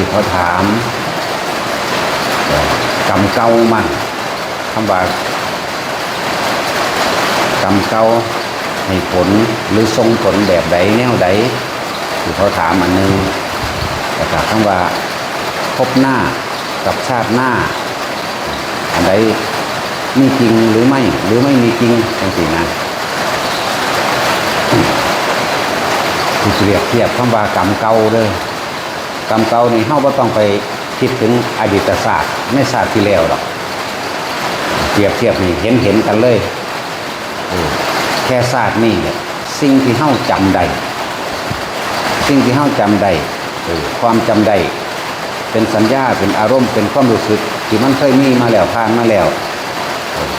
ที่เขาถามกรรมเก่ามันคำว่ากรรมเก่าให้ผลหรือทรงผลแบบใดแนวใดที่เขาถามอันหนึงแต่ถามคำว่าพบหน้ากับชาติหน้า อันใดมีจริงหรือไม่หรือไม่มีจริงจังสีนะที่เปรียบเทียบคำว่ากรรมเก่าเลย กรรมเก่านี่เฮาบ่ต้องไปคิดถึงอดีตศาสตร์ในศาสตร์ที่แล้วหรอกเปรียบเทียบนี่เห็นเห็นกันเลยแค่ศาสตร์นี่เนี่ยสิ่งที่เฮาจำได้สิ่งที่เฮาจำได้ความจำได้เป็นสัญญาเป็นอารมณ์เป็นความรู้สึกที่มันเคยมีมาแล้วผ่านมาแล้ว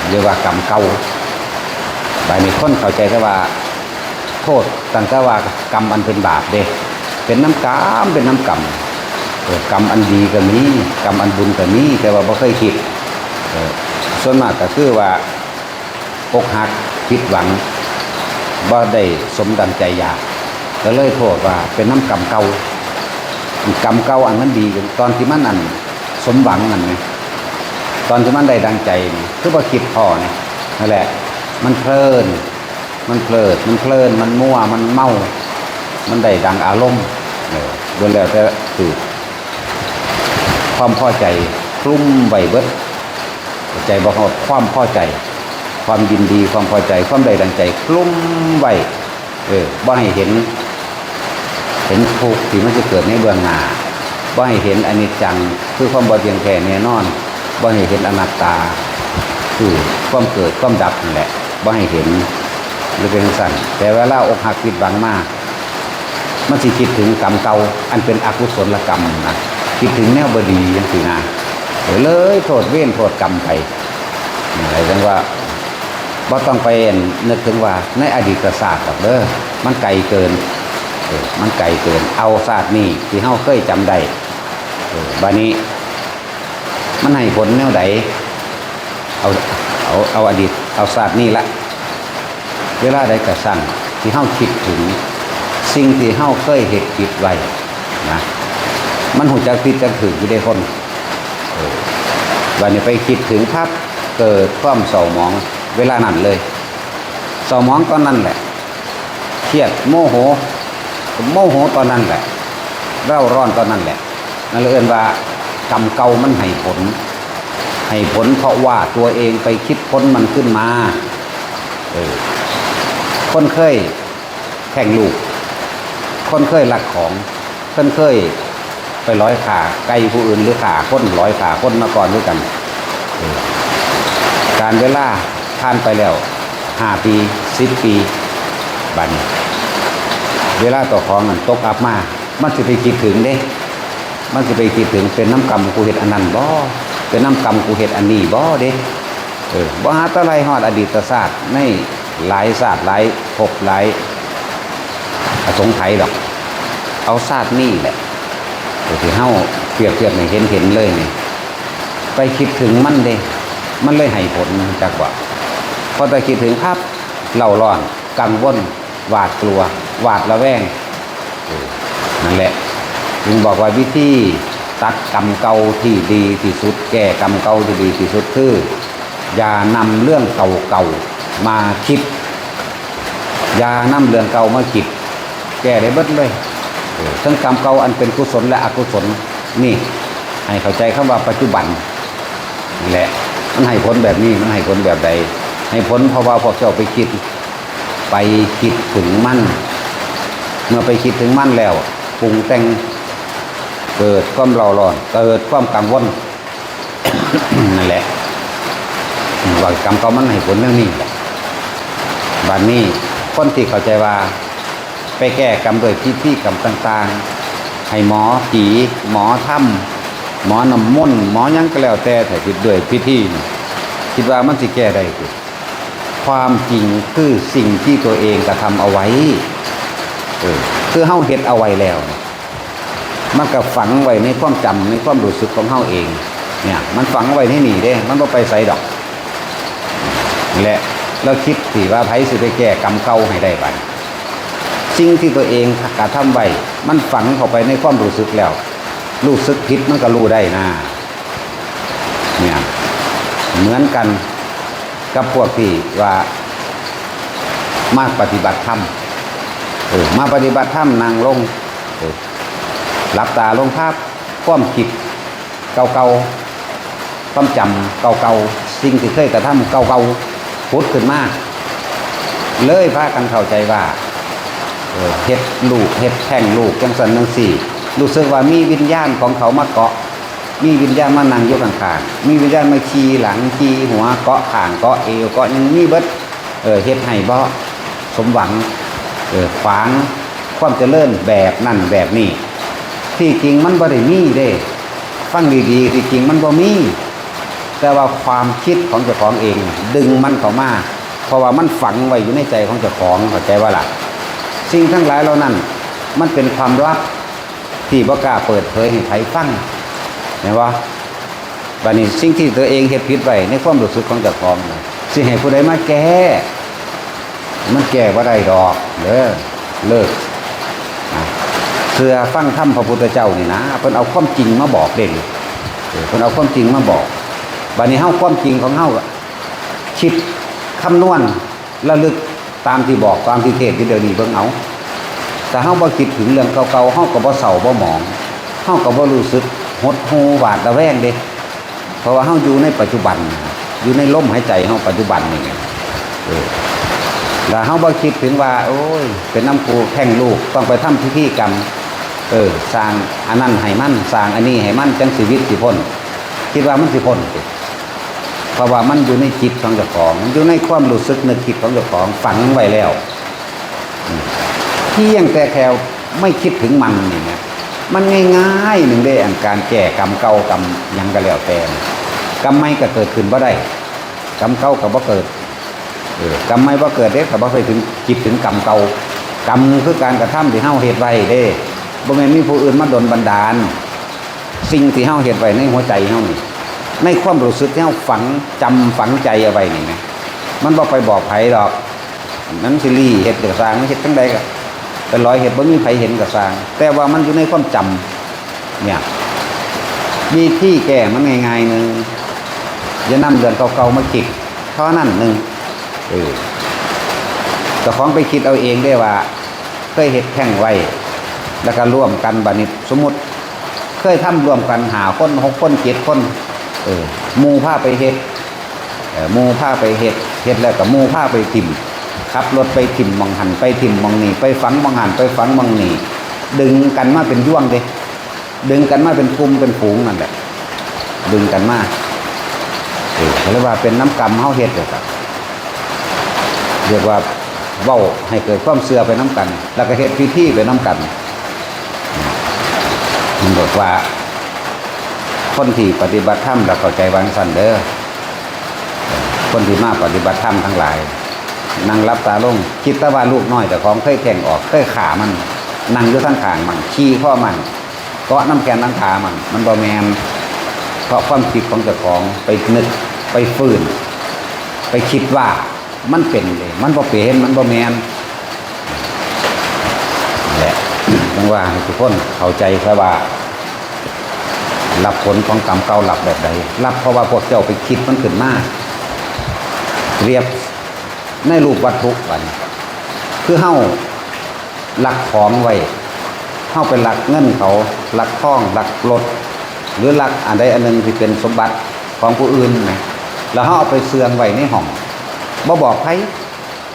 เรียกว่ากรรมเก่าบายนี้คนเข้าใจแค่ว่า โทษตั้งแต่ว่ากรรมอันเป็นบาปเด้ เป็นน้ำกรรมเป็นน้ำกรรมกรรมอันดีก็มีกรรมอันบุญก็มีแต่ว่าบ่เคยคิดส่วนมากก็คือว่าอกหักผิดหวังบ่ได้สมดังใจอยากก็เลยโทษว่าเป็นน้ำกรรมเก่ากรรมเก่าอันนั้นดีตอนที่มันอันสมหวังนั่นไงตอนที่มันได้ดังใจนี่คือว่าคิดพอเนี่ยนั่นแหละ มันเพลิน มันเพลิด มันเพลิน มันมั่ว มันเมา มันได้ดังอารมณ์ เออโดยแล้วแต่คือความพอใจคลุ้มไว้เบิดใจบอกว่าความพอใจ ความยินดีความพอใจ ความใดดังใจคลุ้มไว้เออบ่ให้เห็น เห็นทุกข์ที่มันจะเกิดในเบื้องหน้าบ่ให้เห็นอนิจจัง คือความบ่เที่ยงแท้แน่นอนบ่ให้เห็นอนัตตา คือความเกิดความดับนั่นแหละบ่ให้เห็นหรือเป็นสั่นแต่เวลาอกหักผิดหวังมาก มันสิคิดถึงกรรมเก่าอันเป็นอกุศลกรรมนะคิดถึงแนวบดีอย่างสีนาเลยโทษเว้นโทษกรรมไปอะไรจังว่าบ่ต้องไปนึกถึงว่าในอดีตศาสตร์หรอกเด้อมันไกลเกินมันไกลเกิน เอาศาสตร์นี้ที่เฮาเคยจำได้บานี้ มันให้ผลแนวใดเอาเอาเอาอดีตเอาศาสตร์นี้ละ เวลาใดกระสั่งที่เฮาคิดถึง สิ่งที่เฮาเคยเหตุผิดไว้นะมันหูจักผิดจักถึงอยู่ได้คนวันนี้ไปคิดถึงภาพเกิดความเศร้าหมองเวลานั้นเลยเศร้าหมองตอนนั้นแหละเครียดโมโหโมโหตอนนั้นแหละเร่าร้อนตอนนั้นแหละนั่นเลยเอินว่ากรรมเก่ามันให้ผล ให้ผลเพราะว่าตัวเองไปคิดพ้นมันขึ้นมาเออคนเคยแข่งลูก คนเคยลักของคนเคยไปร้อยขาไกลผู้อื่นหรือขาคนร้อยขาคนมาก่อนด้วยกัน การเวลาผ่านไปแล้วห้าปีสิบปีบันเวลาต่อของมันตกอับมา มันจะไปคิดถึงเด้ มันจะไปคิดถึงเป็นน้ำกรรมกูเห็ดอันนั้นบ่เป็นน้ำกรรมกูเห็ดอันนี้บ่เด้เออบ่หาตะไรฮอดอดีตศาสตร์ในหลายศาสตร์หลายภพหลาย สงไขยหรอก เอาศาสตร์นี่แหละตัวที่เฮาเปรียบเทียบให้เห็นเห็นเลยนี่ไปคิดถึงมันเด้มันเลยให้ผลจากว่าพอไปคิดถึงภาพเหล่าร้อนกังวลหวาดกลัว หวาดระแวงนั่นแหละจึงบอกว่าวิธีตัดกรรมเก่าที่ดีที่สุด แก้กรรมเก่าที่ดีที่สุดคือ อย่านำเรื่องเก่าๆมาคิด อย่านำเรื่องเก่ามาคิด แก้ได้เบิดเลยทั้งกรรมเก่าอันเป็นกุศลและอกุศลนี่ ให้เข้าใจคำว่าปัจจุบันนี่แหละ มันให้ผลแบบนี้มันให้ผลแบบใด ให้ผลเพราะว่าพวกเจ้าไปคิด ไปคิดถึงมั่น เมื่อไปคิดถึงมั่นแล้วปรุงแต่งเกิดความเร่าร้อนเกิดความกังวลนั่นแหละว่ากรรมเก่ามันให้ผลเรื่องนี้บัดนนี้คนที่เข้าใจว่า ไปแก้กรรมโดยพิธีกรรมต่างๆ ให้หมอผีหมอถ้ำหมอนำมนต์หมอยังก็แล้วแต่แต่คิดด้วยพิธีคิดว่ามันสิแก้ได้คือความจริงคือสิ่งที่ตัวเองกระทำเอาไว้เออคือเฮาเฮ็ดเอาไว้แล้ว มันก็ฝังไว้ในความจำในความรู้สึกของเฮาเอง เนี่ย มันฝังไว้ที่นี่เด้ มันบ่ไปใส่ดอก และเราคิดสิว่าไผสิไปแก้กรรมเก่าให้ได้บัด สิ่งที่ตัวเองกระทำไว้มันฝังเข้าไปในความรู้สึกแล้ว รู้สึกผิดมันก็รู้ได้นะเนี่ยเหมือนกันกับพวกที่ว่ามาปฏิบัติธรรมเออมาปฏิบัติธรรมนั่งลงเออหลับตาลงภาพความคิดเก่าๆความจำเก่าๆสิ่งที่เคยกระทำเก่าๆพุดขึ้นมาเลยพากันเข้าใจว่า เฮ็ดลูกเฮ็ดแท่งลูกจังสันจังสี่รู้สึกว่ามีวิญญาณของเขามาเกาะ มีวิญญาณมานั่งอยู่ข้างๆมีวิญญาณมาขี่หลังขี่หัวเกาะข่างเกาะเอวเกาะยังมีเบิดเออเฮ็ดให้บ่สมหวังเออขวางความเจริญแบบนั่นแบบนี้ที่จริงมันบ่ได้มีเด้ ฟังดีๆที่จริงมันบ่มี แต่ว่าความคิดของเจ้าของเอง ดึงมันเข้ามาเพราะว่ามันฝังไว้อยู่ในใจของเจ้าของเข้าใจว่าล่ะ สิ่งทั้งหลายเหล่านั้น มันเป็นความลับที่บ่กล้าเปิดเผยให้ใครฟังเห็นว่าบัดนี้สิ่งที่ตัวเองเฮ็ดผิดไว้ในความรู้สึกของเจ้าของน่ะสิให้ผู้ใดมาแก้ มันแก้บ่ได้ดอกเด้อเลิกเสือฟังธรรมพระพุทธเจ้านี่นะเพิ่นเอาความจริงมาบอกเด่นเพิ่นเอาความจริงมาบอกบัดนี้เฮาความจริงของเฮาคิดคำนวณระลึก ตามที่บอกตามที่เทศที่เดี๋ยวนี้เบิ่งเอาแต่เฮาบ่คิดถึงเรื่องเก่าๆเฮาก็บ่เศร้าบ่หมองเฮาก็บ่รู้สึกหดหู่หวาดระแวงเด้เพราะว่าเฮาอยู่ในปัจจุบัน อยู่ในลมหายใจเฮาปัจจุบันนี่ไงเออแล้วเฮาบ่คิดถึงว่า โอ้ย เป็นน้ำปูแข่งลูกต้องไปทำพิธีกรรมเออสร้างอันนั้นให้มันสร้างอันนี้ให้มันจังชีวิตสิพ้นคิดว่ามันสิพ้น ราะว่ามันอยู่ในจิตของเจ้าของ อยู่ในความรู้สึกนึกคิดของเจ้าของฝังไว้แล้วเพียงแต่แค่ไม่คิดถึงมันนี่นะมันง่ายๆหนึ่งได้อันการแก่กรรมเก่ากรรมยังก็แล้วแต่กรรมไม่ก็เกิดขึ้นบ่ได้กรรมเก่าก็บ่เกิดเออกรรมไม่บ่เกิดเด้ก็บ่เคยถึงคิดถึงกรรมเก่ากรรมคือการกระทำที่เฮาเฮ็ดไว้เด้บ่แม่นมีผู้อื่นมาดลบันดาล สิ่งที่เฮาเฮ็ดไว้ในหัวใจเฮานี่ ในความรู้สึกที่เฮาฝังจำฝังใจเอาไว้นี่นะมันบ่ไปบอกไผดอกนั้นสิรีเห็ดกับสางไม่เห็ดทั้งใดก็เป็นร้อยเห็ดบ่มีใครเห็นกับสาง แต่ว่ามันอยู่ในความจำเนี่ยมีที่แก้มันง่ายๆหนึ่งอย่านำเดือนเก่าๆมาคิดเท่านั้นหนึ่งเออเจ้าของไปคิดเอาเองได้ว่า เคยเห็ดแข่งไว้ แล้วก็ร่วมกันบันิดสมมติ เคยทำร่วมกันหาคนหกคนเจ็ดคน เออมูผ้าไปเฮ็ดเอ่อหมูผ้าไปเฮ็ดเฮ็ดแล้วก็หมูผ้าไปทิ่มขับรถไปทิ่มมองหันไปทิ่มมองนี่ไปฝังมองหันไปฝังมองนี่ดึงกันมาเป็นย่วงเด้ดึงกันมาเป็นกลุ่มเป็นฝูงนั่นแหละดึงกันมาเออเรียกว่าเป็นน้ำกรรมเฮาเฮ็ดเลยครับเรียกว่าเว้าให้เกิดความเสื่อไปน้ำกัน แล้วก็เฮ็ดพิธีไปน้ำกันมันบอกว่า คนที่ปฏิบัติธรรมแล้วเข้าใจวางสันเด้อคนที่มาปฏิบัติธรรมทั้งหลายนั่งรับตาลงคิดต่ว่าลูกน้อยแต่ของเคยแข่งออกเคยขามันนั่งอยู่ทั้งขางมันขี้ข้อมันเกาะน้ำแกนน้ำขามัน มันบอแมนเพราะความคิดของเจ้าของไปนึกไปฟื้น ไปคิดว่ามันเป็นเลย มันบ่เป็นมันบ่แมนแหละจังว่าทุกคนเข้าใจแค่ว่า รับผลของกรรมเก่าหลับแบบใดรับเพราะว่าพวกเจ้าไปคิดมันขึ้นมาเรียบในรูปวัตถุบันคือเฮ้าหลักของไว้เฮ้าเป็นหลักเงินเขาหลักทองหลักรถหรือหลักอันใดอันหนึ่งที่เป็นสมบัติของผู้อื่นนะแล้วเฮ้าเอาไปเสื่องไว้ในห้องบ่บอกใคร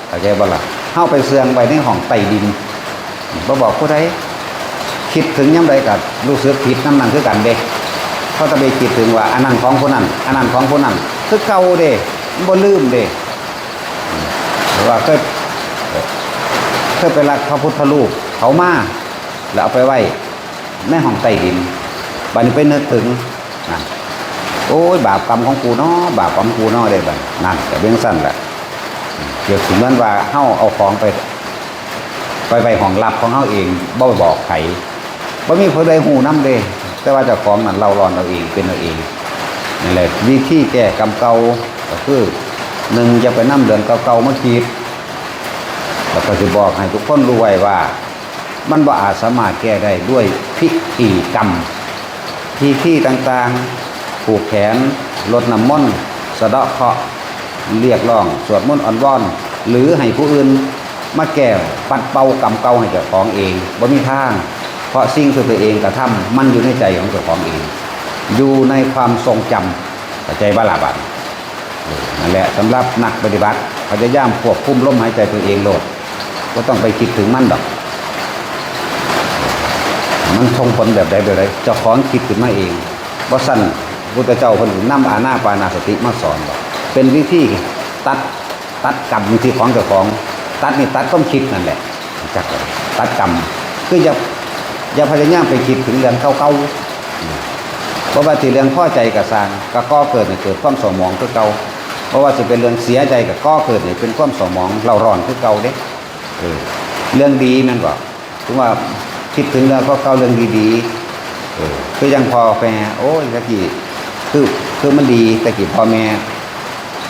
เข้าใจบ่ล่ะเฮ้าไปเสื่องไว้ในห้องใต้ดินบ่บอกผู้ใดคิดถึงยังใดกับรู้สึกผิดน้ำหนังคือกันเด้ เขาจะไปคิดถึงว่าอันนั้นของคนนั้นอันนั้นของคนนั้นคือเก่าเด้บ่ลืมเด้หรือว่าเคยเคยไปรักพระพุทธรูปเขามาแล้วเอาไปไว้ในห้องใต้ดินบัดนี้ไปนึกถึงนั่นโอ้ยบาปกรรมของกูเนาะบาปกรรมกูเนาะได้บัดนั่นแต่เบี้ยงสั้นแหละเกี่ยวกับเหมือนว่าเฮาเอาของไปไปไปห้องลับของเฮาเองบ่บอกใครบ่มีผู้ใดหูน้ำเด้ แต่ว่าเจ้าของนั่นเรารอนเราเองเป็นเราเองนี่แหละวิธีแก้กรรมเก่าก็คือหนึ่งจะไปนั่เดือนเก่าๆมาคิดแล้วก็จะบอกให้ทุกคนรู้ไว้ว่า มันบ่อาจสามารถแก้ได้ด้วยพิธีกรรมที่ที่ต่างๆผูกแขนลดน้ำมนต์สะเดาะเคาะเรียกร้อง สวดมนต์อ่อนวอน หรือให้ผู้อื่นมาแก้ปัดเป่ากรรมเก่าให้เจ้าของเองบ่มีทาง เพราะสิ่งที่ตัวเองกระทำมันอยู่ในใจของเจ้าของเอง อยู่ในความทรงจำเข้าใจบาลาบัดนั่นแหละสำหรับนักปฏิบัติพยายามควบคุมลมหายใจตัวเองโลดก็ต้องไปคิดถึงมันดอก มันทงผลแบบใดแบบใดจ้าของคิดขึ้นมาเองว่าสั้นพุทธเจ้าคนนำอาณาปานาสติมาสอนบอกเป็นวิธีตัดตัดกรรมวิธีของเจ้าของ ตัดนี่ตัดความคิดนั่นแหละจักตัดกรรมคืออย่า อย่าพยายามไปคิดถึงเรื่องเก่าๆเพราะว่าที่เรื่องพ่อใจกับสางก็ก่อเกิดเนี่ยเกิดความสมองคือเก่าเพราะว่าจะเป็นเรื่องเสียใจกับก่อเกิดเนี่ยเป็นความสมองเราร้อนคือเก่าเด้เออเรื่องดีนั่นก็ถึงว่าคิดถึงเรื่องก็เก่าเรื่องดีๆคือยังพอแม่โอ้ยตะกี้คือคือมันดีตะกี้พ่อแม่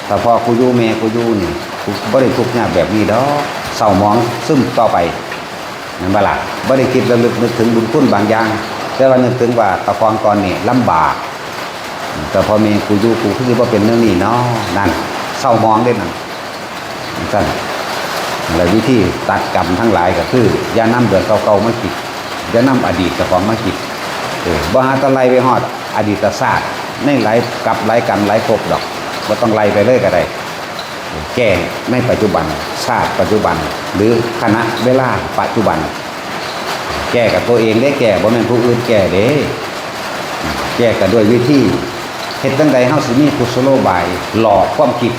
ถ้าพอกูยู่แม่กูยู่นี่กูบ่ได้ทุกข์ยากแบบนี้ดอกเศร้ามองซึมต่อไป นั่นบ่ล่ะบ่ได้คิดระลึกนึกถึงบุญคุณบางอย่าง แต่ว่านึกถึงว่าตะฟองก่อนนี่ลำบาก แต่พอม่กูอยู่กูคือว่าเป็นเรื่องนี้เนาะนั่นเศร้ามองเด้นั่นนั่นแล้ววิธีตัดกรรมทั้งหลายก็คืออย่านำเดือนเก่าๆมาคิดอย่านำอดีตเจ้าของมาคิดเออบ่หาตะไลไปฮอดอดีตศาสตร์ในหลายกับหลกรรมหลายภพดอกบ่ต้องไล่ไปเลยก็ได้ แก้ในปัจจุบัน ชาติปัจจุบัน หรือคณะเวลาปัจจุบัน แก้กับตัวเองได้แก้บ่แม่นผู้อื่นแก้เด้แก้กันด้วยวิธีเฮ็ดตั้งใดเฮาสิมีกุศโลบาย หลอกความคิด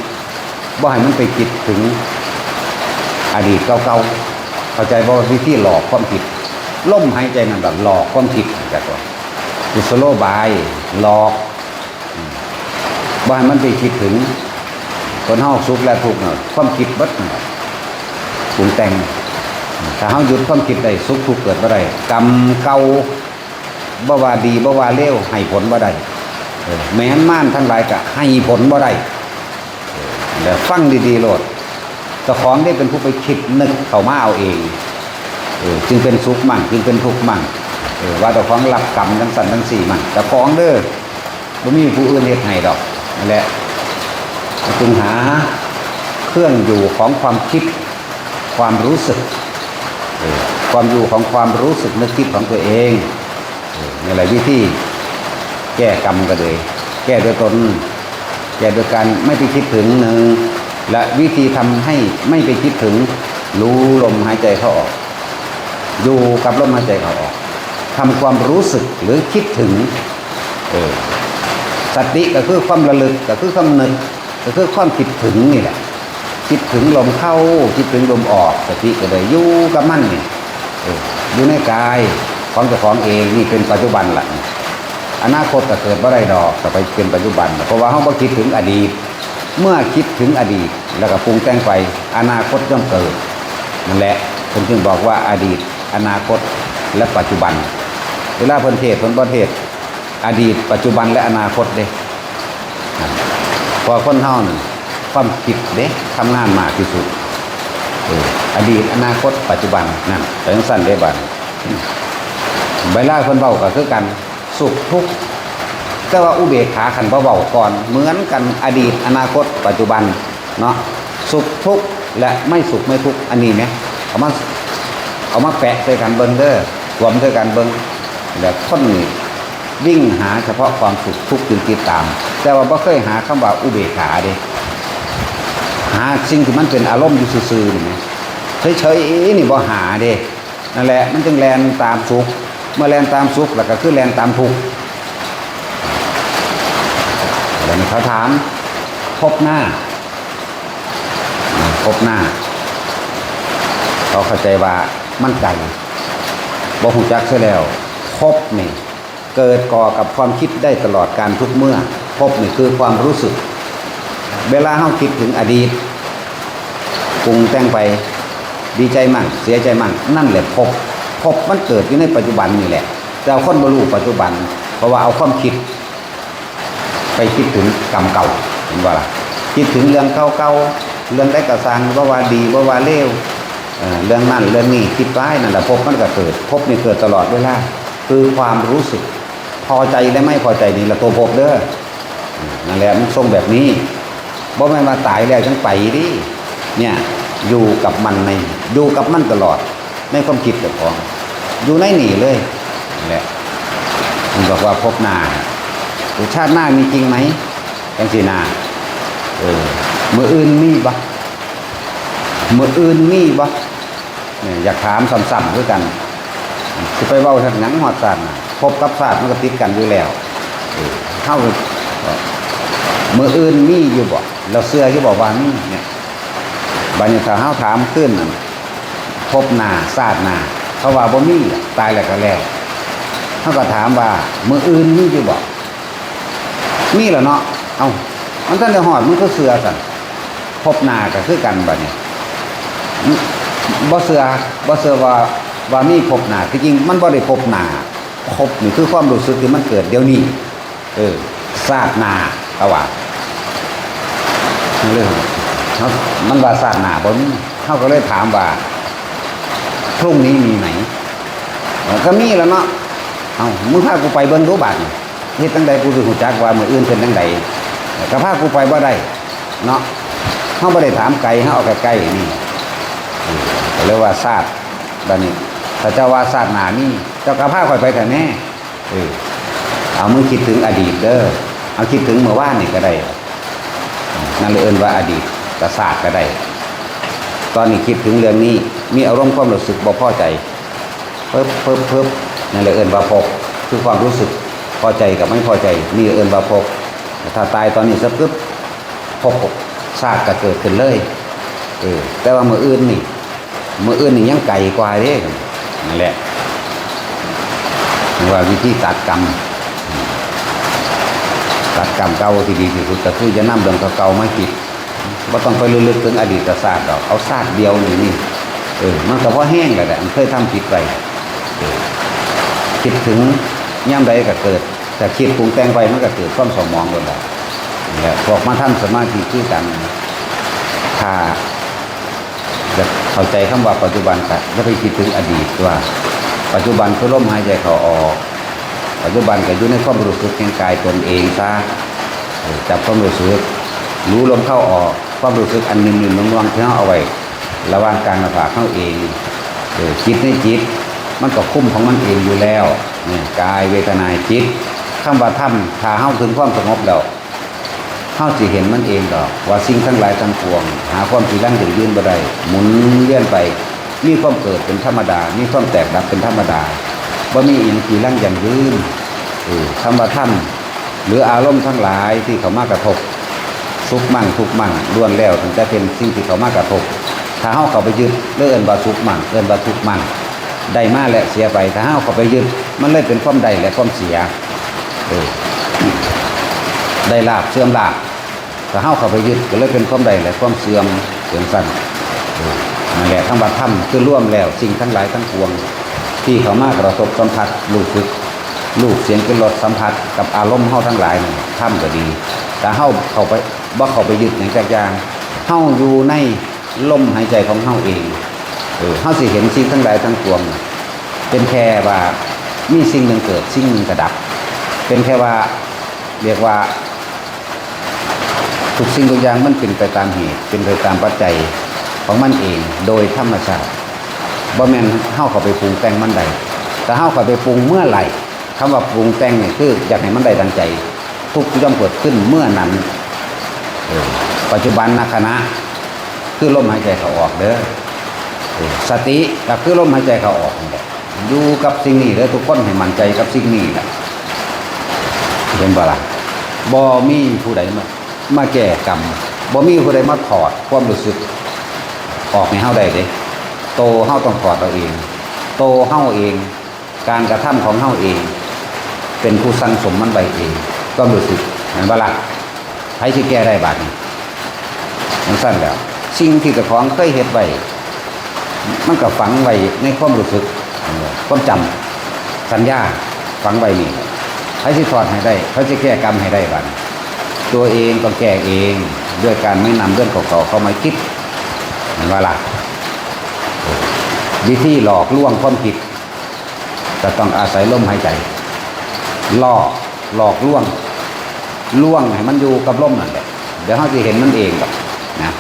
บ่ให้มันไปคิดถึงอดีตเก่าๆเข้าใจบ่ว่าวิธีหลอกความคิดล่มหายใจนั่นแบบหลอกความคิดจักว่ากุศโลบายหลอกบ่ให้มันไปคิดถึง คนเฮาสุขและทุกข์น่ะความคิดบิดนั่นน่ะปรุงแต่งถ้าเฮาหยุดความคิดได้สุขทุกข์เกิดบ่ได้กรรมเก่าบ่ว่าดีบ่ว่าเลวให้ผลบ่ได้แม้นม่านทั้งหลายก็ให้ผลบ่ได้เออแล้วฟังดีๆโลดเจ้าของได้เป็นผู้ไปคิดนึกเข้ามาเอาเองเออจึงเป็นสุขมั่งจึงเป็นทุกข์มั่งเออว่าเจ้าของรับกรรมทั้งสันทั้งสี่มั่งเจ้าของเด้อบ่มีผู้อื่นเฮ็ดให้ดอกนั่นแหละ จึงหาเครื่องอยู่ของความคิดความรู้สึก ความอยู่ของความรู้สึกนึกคิดของตัวเองนี่แหละวิธีแก้กรรมก็เลย แก้โดยตน แก้โดยการไม่ไปคิดถึงหนึ่งและวิธีทำให้ไม่ไปคิดถึงรู้ลมหายใจเข้าออก อยู่กับลมหายใจเข้าออกทำความรู้สึกหรือคิดถึงสติก็คือความระลึกก็คือความนึก ก็คือความคิดถึงนี่แหละคิดถึงลมเข้าคิดถึงลมออกสติก็เลยอยู่กับมันนี่อยู่ในกายของเจ้าของเองนี่เป็นปัจจุบันละอนาคตก็เกิดบ่ได้ดอกแต่ไปเป็นปัจจุบัน เพราะว่าเขาบ่คิดถึงอดีต เมื่อคิดถึงอดีต แล้วก็ปรุงแต่งไปอนาคตย่อมเกิดนั่นแหละผมจึงบอกว่าอดีต อนาคตและปัจจุบัน เวลาเพิ่นเทศเพิ่นบ่เทศอดีต ปัจจุบันและอนาคตเด้ พอคนเฮานี่ความคิดเด้ทำงานมากที่สุดอดีตอนาคตปัจจุบันนั่นไปจังสั้นได้บัดใบลาคนเบาก็คือกันสุขทุกข์แต่ว่าอุเบกขาขันเบาๆก่อน เหมือนกันอดีตอนาคต ปัจจุบันเนาะสุขทุกข์และไม่สุขไม่ทุกข์อันนี้ไหมเอามาเอามาแปะใส่กันเบิ้งเด้อรวมใส่กันเบิ้งแบบคนนี่ วิ่งหาเฉพาะความสุขทุกข์จึงติดตาม แต่ว่าบ่เคยหาคำว่าอุเบกขาเด้หาสิ่งที่มันเป็นอารมณ์อยู่ซื่อๆนี่ไหมเฉยๆนี่บ่หาเด้นั่นแหละมันจึงแลนตามสุขเมื่อแลนตามสุขแล้วก็คือแลนตามทุกข์แล้วมีเขาถามพบหน้าพบหน้าเขาเข้าใจว่ามันไกลบ่หูจักเสียแล้วพบนี่ เกิดก่อกับความคิดได้ตลอดการทุกเมื่อ พบนี่คือความรู้สึก เวลาเฮาคิดถึงอดีตปรุงแต่งไปดีใจมั่งเสียใจมั่งนั่นแหละพบพบมันเกิดอยู่ในปัจจุบันนี่แหละแต่เอาคนบรรลุปัจจุบัน เพราะว่าเอาความคิด ไปคิดถึงกรรมเก่าเห็นว่าล่ะคิดถึงเรื่องเก่าๆเรื่องได้กระสังว่าว่าดีว่าว่าเลวเอ่อเรื่องนั่นเรื่องนี้คิดร้ายนั่นแหละพบมันก็เกิด พบนี่เกิดตลอดเวลาคือความรู้สึก พอใจและไม่พอใจนี่ละตัวภพเด้อนั่นแหละมันทรงแบบนี้บ่แม่มาตายแล้วจังไปดิเนี่ยอยู่กับมันในอยู่กับมันตลอดในความคิดกับของ อยู่ในหนีเลยนั่นแหละมันบอกว่าพบหน้าหรือชาติหน้ามีจริงไหมจังสีนาเออมืออื่นมีบ่มืออื่นมีบ่เนี่ยอยากถามซ้ำๆด้วยกันสิไปเว้าทักหนังหอดสันน่ะ พบกับศาสตร์มันก็ติดกันอยู่แล้วเข้ามืออื่นมีอยู่บ่เราเสื้อที่บอกว่ามีเนี่ยบัดนี้ถ้าเฮาถามขึ้น พบหน้าซาดหน้าเขาว่าบ่มีตายแล้วก็แล้วเขาก็ถามว่ามืออื่นมีอยู่บ่มีแล้วเนาะเอ้ามันท่านได้หอดมันก็เสือกันพบนาก็คือกันบัดนี้บ่เสือบ่เสือว่าว่ามีพบนาที่จริงมันบ่ได้พบนา พบนี่คือความรู้สึกที่มันเกิดเดี๋ยวนี้ เออซาดนาเอาว่าเรื่องเขามันว่าซาดนาบ่มีเขาก็เลยถามว่าพรุ่งนี้มีไหมก็มีแล้วเนาะเอามึงพากูไปเบิ้งดูบาดนี่เฮ็ดตั้งใดกูสิหูจักว่ามืออื่นเป็นตั้งใดก็พากูไปบ่ได้เนาะเฮาบ่ได้ถามไกลเฮาเอาใกล้ๆนี่เออก็เรียกว่าศาสตร์บัดนี้ถ้าเจ้าว่าศาสตร์หนานี่ เจ้าก็พาข่อยไปแต่แน่เออเอามึงคิดถึงอดีตเด้อเอาคิดถึงเมื่อวานนี่ก็ได้นั่นเลยเอินว่าอดีตกับศาสตร์ก็ได้ ตอนนี้คิดถึงเรื่องนี้ มีอารมณ์ความรู้สึกบ่พอใจเพิ่มเพิ่มเพิ่มนั่นเลยเอินว่าพบคือความรู้สึกพอใจกับไม่พอใจนี่เอินว่าพบถ้าตายตอนนี้สักปึ๊บพบชาติก็เกิดขึ้นเลยเออแต่ว่ามืออื่นนี่มืออื่นนี่ยังไกลกว่าเด้นั่นแหละ ว่าวิธีตัดกรรมตัดกรรมเก่าที่ดีที่สุดก็คือจะนำเรื่องเก่าๆมาคิดว่าต้องไปลึกๆถึงอดีตศาสตร์ดอกเอาศาสตร์เดียวนี่นี่เออมันก็พอแห้งแหละแหละมันเคยทำผิดไปคิดถึงย่ำใดก็เกิด แต่คิดปรุงแต่งไปมันก็เกิดความสมองหมดแล้วนี่แหละพวกมาทำสมาธิคือกันถ้าจะเข้าใจคำว่าปัจจุบันกันจะไปคิดถึงอดีตว่า ปัจจุบันคือลมหายใจเขาออก ปัจจุบันก็อยู่ในความรู้สึกแห่งกายตนเองซะจับความรู้สึก รู้ลมเข้าออก ความรู้สึกอันนึ่งหนึ่งนวงๆที่เขาเอาไว้ระหว่างกลางหน้าผากเข้าเองเจิตในจิต มันก็คุ้มของมันเองอยู่แล้วนี่กายเวทนาจิตคำว่าถ้ำถ้าเข้าถึงความสงบแล้วเข้าสิเห็นมันเองดอก ว่าสิ่งทั้งหลายทั้งปวง หาความสีร่างถึงยืนบ่ได้หมุนเลื่อนไป มีความเกิดเป็นธรรมดา มีความแตกดับเป็นธรรมดาว่ามีอีกกี่ร่างย่างยืนเออคำว่าถ้ำหรืออารมณ์ทั้งหลายที่เขามากระทบสุขมั่งทุกมั่งล้วนแล้วถึงจะเป็นสิ่งที่เขามากระทบ ถ้าเฮาเขาไปยึดเลื่อนบาสุขมั่งเลื่อนบาทุกมั่งได้มาและเสียไป ถ้าเฮาเขาไปยึดมันเลยเป็นความได้และความเสียเออได้ลาบเสื่อมลาบถ้าเฮาเขาไปยึดก็เลยเป็นความได้และความเสื่อมเสื่อมสั้น นั่นแหละทั้งบัดธรรมคือร่วมแล้วสิ่งทั้งหลายทั้งปวง ที่เขามากประทบสัมผัสรูปสึกรูปเสียงเป็นรสสัมผัสกับอารมณ์เฮาทั้งหลายนี่ธรรมก็ดี แต่เฮาเขาไปบ่เข้าไปยึดอย่างจากอย่างเฮาอยู่ในลมหายใจของเฮาเองเออเฮาสิเห็นสิ่งทั้งหลายทั้งปวง เป็นแค่ว่ามีสิ่งหนึ่งเกิดสิ่งหนึ่งกระดับ เป็นแค่ว่าเรียกว่าทุกสิ่งทุกอย่างมันเป็นไปตามเหตุเป็นไปตามปัจจัย ของมันเองโดยธรรมชาติบ่แม่นเฮาเข้าไปปรุงแต่งมันใดแต่เฮาเข้าไปปรุงเมื่อไหร่คำว่าปรุงแต่งเนี่ยคืออยากให้มันได้ดังใจ ทุกย่อมเกิดขึ้นเมื่อนั้นปัจจุบันนะคณะคือลมหายใจเขาออกเด้อสติก็คือลมหายใจเขาออกนี่แหละอยู่กับสิ่งนี้เด้อทุกคนให้มั่นใจกับสิ่งนี้แหละเห็นบ่ล่ะบ่มีผู้ใดมามาแก้กรรมบ่มีผู้ใดมาถอดความรู้สึก ออกให้เฮาได้เด้โตเฮาต้องถอดเอาเอง โตเฮาเอง การกระทำของเฮาเอง เป็นผู้สั่งสมมันไว้เองก็รู้สึกเห็นบ่ล่ะใครสิแก้ได้บาดนี้มันสั้นแล้ว สิ่งที่เจ้าของเคยเฮ็ดไว้มันก็ฝังไว้ในความรู้สึกความจำสัญญาฝังไว้นี่ใครสิถอดให้ได้ใครสิแก้กรรมให้ได้บาดตัวเองต้องแก้เองด้วยการไม่นำเรื่องเก่าๆเข้ามาคิด เห็นบ่ล่ะวิธีหลอกล่วงความคิดจะต้องอาศัยลมหายใจล่อหลอกล่วงล่วงให้มันอยู่กับล่มนั่นแหละเดี๋ยวเขาจะเห็นมันเองกับนะ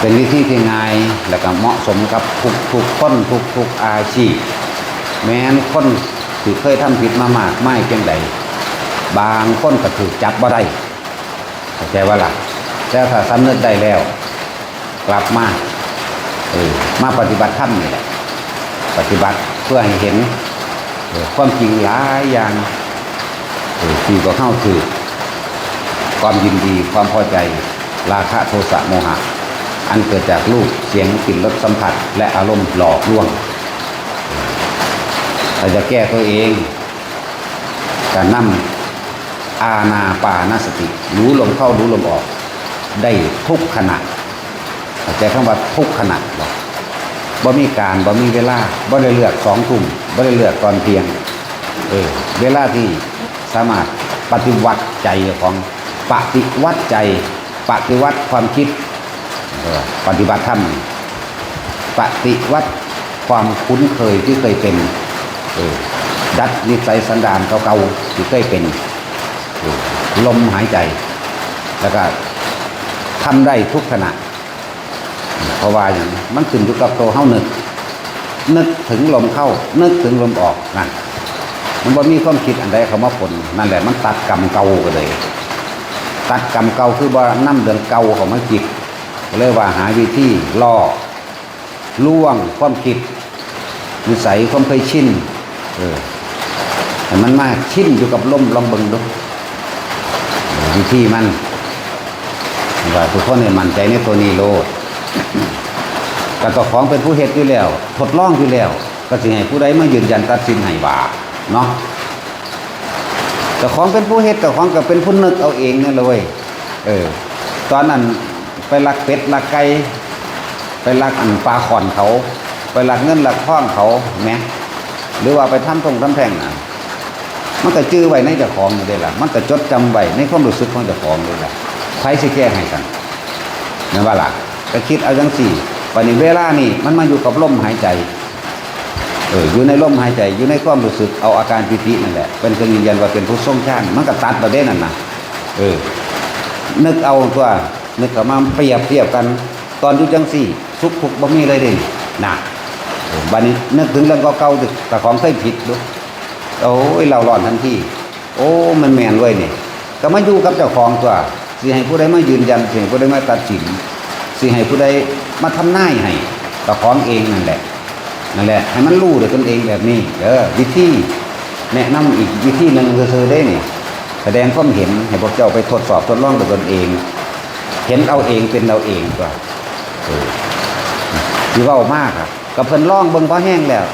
เป็นวิธีที่ง่ายแล้วก็เหมาะสมกับทุกทุกคนทุกทุกอาชีพแม้นคนที่เคยทำผิดมามากไม่เพียงใดบางคนก็ถูกจับบ่ได้เข้าใจว่าล่ะแต่ถ้าสำนึกได้แล้ว กลับมาเออมาปฏิบัติธรรมนี่แหละปฏิบัติเพื่อให้เห็นความจริงหลายอย่างที่ก็เข้าคือความยินดีความพอใจราคะโทสะโมหะ อันเกิดจากรูปเสียงกลิ่นรสสัมผัส และอารมณ์หลอกลวงเราจะแก้ตัวเองการนั่อาณาปานสติ รู้ลมเข้ารู้ลมออก ได้ทุกขณะ เข้าใจคำว่าทุกขณะบอกบ่มีการบ่มีเวลาบ่ได้เลือกสองทุ่มบ่ได้เลือกตอนเพียงเออเวลาที่สามารถปฏิวัติใจของปฏิวัติใจ ปฏิวัติความคิดปฏิบัติธรรมปฏิวัติความคุ้นเคยที่เคยเป็นดัดนิสัยสันดานเก่าๆที่เคยเป็นลมหายใจ แล้วก็ทำได้ทุกขณะ ราะว่าอย่างมันขึ้นอยู่กับตัวเฮานึกนึกถึงลมเข้า นึกถึงลมออกนั่นมันว่มีความคิดอันใดเขามาผลนั่นแหละมันตัดกรรมเก่าไปเลย ตัดกรรมเก่าคือว่าน้ำเดือนเก่าของมันจิตเลยว่าหาวิธีล่อล่วงความคิดนิสัยความเคยชินเออแต่มันมากชินอยู่กับลมลองเบิ่งดูวิธีมันว่าทุกคนเนี่ยมั่นใจในตัวนี้โลด แต่เจ้าของเป็นผู้เฮ็ดอยู่แล้ว ทดลองอยู่แล้ว ก็สิให้ผู้ใดมายืนยันตัดสินให้บาเนาะเจ้าของเป็นผู้เฮ็ดเจ้าของก็เป็นผู้นึกเอาเองนั่นเลยเออ ตอนนั้นไปลักเป็ดลักไก่ไปลักอันปลาขอนเขา ไปลักเงินลักทองเขาแหมหรือว่าไปทำตรงทำแท่งอะมันก็จื้อไว้ในเจ้าของอยู่ได้ละมันก็จดจำไว้ในความรู้สึกของเจ้าของเลยล่ะใครสิแก้ให้กันนั่นว่าหล่ะ ก็คิดเอาจังสี่วันนี้เวลานี่มันมาอยู่กับลมหายใจเอออยู่ในลมหายใจอยู่ในความรู้สึกเอาอาการปิตินั่นแหละเป็นเครื่องยืนยันว่าเป็นผู้ทรงชาติมันก็ตัดประเด็นนั่นนะเออนึกเอาตัวนึกเอามาเปรียบเทียบกัน ตอนอยู่จังสี่สุขทุกบ่มีเลยเด่นน่ะเออบัดนี้นึกถึงเรื่องเก่าๆแต่ของเคยผิดดูโอ้ยเราร้อนทันทีโอ้มันแมนเว้ยนี่ก็มาอยู่กับเจ้าของตัวสิให้ผู้ใดมายืนยันสิให้ผู้ใดมาตัดสิน สิให้ผู้ใดมาทำนายให้เจ้าของเองนั่นแหละนั่นแหละให้มันรู้ด้วยตนเองแบบนี้เออวิธีแนะนำอีกวิธีหนึ่งคือเธอได้นี่แสดงความเห็นให้พวกเจ้าไปทดสอบทดลองด้วยตนเอง เห็นเอาเองเป็นเราเองก็เออที่ว้ามากครับกับเพิ่นล่องเบิ่งพอแห้งแล้ว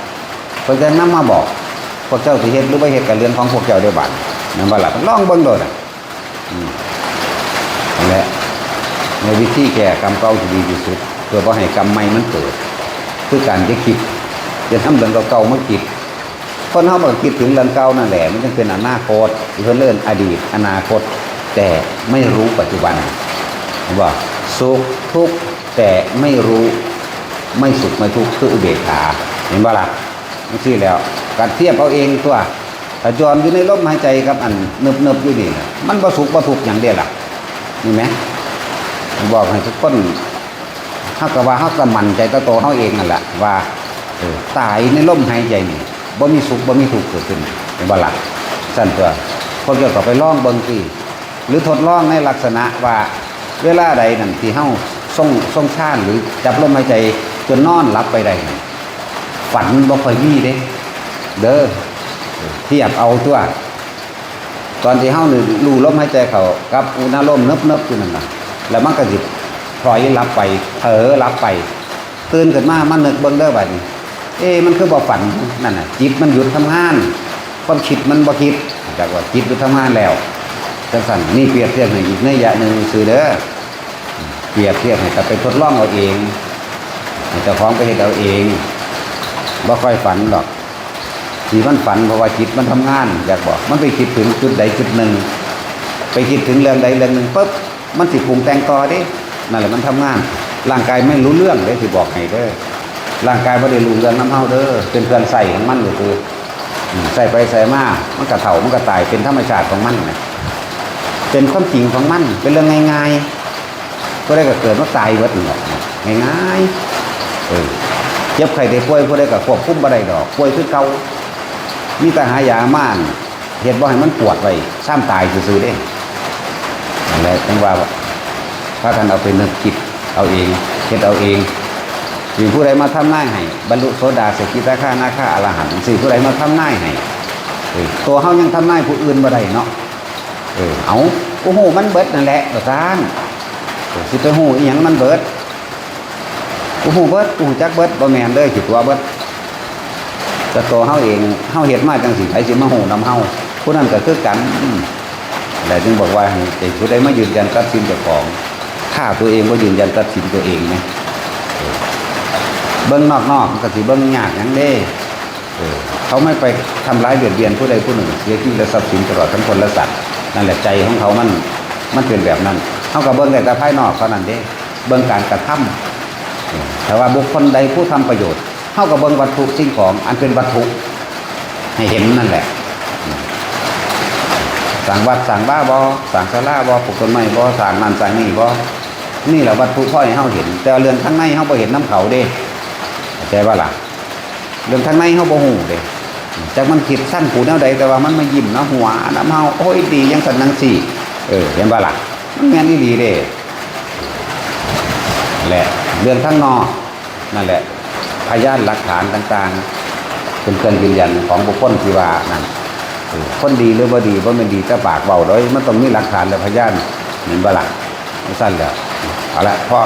เพิ่นจะนำมาบอกพวกเจ้าสิเฮ็ดหรือบ่เฮ็ดกับเรื่องของพวกเจ้าได้บัดนั่นว่าล่ะล่องเบิ่งโดดอะอืมนั่นแหละ ในวิธีแก้กรรมเก่าที่ดีที่สุด เพื่อบ่ให้กรรมใหม่มันเกิดคือการจะคิดจะทำเรื่องเก่าๆมาคิดคนเฮาบ่คิดถึงเรื่องเก่านั่นแหละมันจึงเป็นอนาคตเพิ่นเลื่อนอดีต อนาคต แต่ไม่รู้ปัจจุบันเห็นบ่สุขทุกข์แต่ไม่รู้ไม่สุขไม่ทุกข์คืออุเบกขาเห็นบ่ล่ะนี่สิแล้วการเทียบเอาเองตัวถ้าจรอยู่ในลมหายใจกับอันเนิบๆอยู่นี่มันบ่สุขบ่ทุกข์อย่างเดียวล่ะนี่ไหม บอกให้ทุกคนเฮาก็ว่าเฮาก็มั่นใจต่อตัวเฮาเองนั่นแหละว่าตายในลมหายใจนี่บ่มีสุขบ่มีทุกข์เกิดขึ้นเห็นบ่ล่ะสั่นตัวคนเกี่ยวกับไปล่องเบิ่งสิหรือทดลองในลักษณะว่าเวลาใดนั่นที่เฮาทรงทรงชาติหรือจับลมหายใจจนนอนหลับไปได้ฝันบ่ค่อยมีเด้ เด้อเทียบเอาตัว ตอนที่เฮาหนี่รู้ลมหายใจเขากับอุณหลมเนิบๆอยู่นั่นน่ะ แล้วมันก็สิพลอยรับไปเผลอรับไป ตื่นขึ้นมามันนึกเบิ่งเด้อบัดนี้เอ๊มันคือบ่ฝันนั่นน่ะจิตมันหยุดทำงาน ความคิดมันบ่คิดจากว่าจิตหยุดทำงานแล้วจังซั่นนี่เปรียบเทียบให้อีกในยะหนึ่งคือเด้อเปรียบเทียบให้กับไปทดลองเอาเองให้เจ้าของไปเฮ็ดเอาเองบ่ค่อยฝันหรอกที่มันฝันเพราะว่าจิตมันทำงาน อยากบอก มันไปคิดถึงจุดใดจุดหนึ่ง ไปคิดถึงเรื่องใดเรื่องหนึ่งปุ๊บ มันสิปรุงแต่งต่อเด้นั่นแหละมันทำงาน ร่างกายไม่รู้เรื่องเด้ที่บอกให้เด้อร่างกายไม่ได้รู้เรื่องน้ำเฮาเด้อเป็นเครื่องใส่ของมันก็คือใส่ไปใส่มามันก็เถามันก็ตายเป็นธรรมชาติของมันนะเป็นความจริงของมัน เป็นเรื่องง่ายๆผู้ใดก็เกิดมาตายเบิดนี่แหละง่ายๆเออเจ็บไข้ได้ป่วยผู้ใดก็ควบคุมบ่ได้ดอกป่วยคือเก่ามีแต่หายาม่านเฮ็ดบ่ให้มันปวดไว้ซ้ำตายซื่อๆเด้ แหละจังว่าถ้าท่านเอาไปนึกคิดเอาเองเฮ็ดเอาเองสิผู้ใดมาทำหน้าให้บรรลุโสดาเสกิทาคานาคาอรหันต์สิผู้ใดมาทำหน้าให้ตัวเฮายังทำหน้าผู้อื่นบ่ได้เนาะเออเอาโอ้โหมันเบิดนั่นแหละประธานสิไปฮู้อีหยังมันเบิดโอ้โหเบิดกูจักเบิดบ่แมนเด้อสิตัวเบิดแต่ตัวเฮาเองเฮาเฮ็ดมาจังสิไผสิมาฮู้นำเฮาผู้นั้นก็คือกันอื แต่จึงบอกว่าให้ผู้ใดไมายืนยันตัดสินเจ้าของถ้าตัวเองบ่ยืนยันตัดสินตัวเองนะเบิ้งนอกๆมันก็สิเบิ้งยากยังเด้เขาไม่ไปทำร้ายเบียดเบียนผู้ใดผู้หนึ่งเสียชีวิตและทรัพย์สินตลอดทั้งคนและสัตว์นั่นแหละใจของเขามันมันเป็นแบบนั้นเขากับเบิ้งแต่ต่ภายนอกเท่านั้นเด้ เบิ้งการกระทำเออแต่ว่าบุคคลใดผู้ทำประโยชน์เขากับเบิ้งวัตถุสิ่งของ อันเป็นวัตถุให้เห็นนั่นแหละ สั่งวัดสั่งบ้าบอสั่งศาลาบอปลูกต้นไม้บอสั่งนั่นสั่งนี่บอนี่แหละวัตถุพ่อให้เขาเห็น แต่เรือนข้างในเขาบ่เห็นน้ำเขาเด้เข้าใจว่าล่ะเรื่องทางในเขาบ่ฮู้เด้จากมันคิดสั้นกูแนวใดแต่ว่ามันมายิ้มนะหัวน้ำเฮาโอ้ยดียังสันนังสี่ เออเห็นว่าล่ะมันแม่นอีหลีเด้แหละเรื่องข้างนอกนั่นแหละพยานหลักฐานต่างๆเป็นเครื่องยืนยันของบุคคลที่ว่านั่น คนดีหรือบ่ดีบ่แม่นดีแต่ปากเบาด้วยมันต้องมีหลักฐานและพยานเห็นบ่ล่สั้นแล้วเอาละพ่อ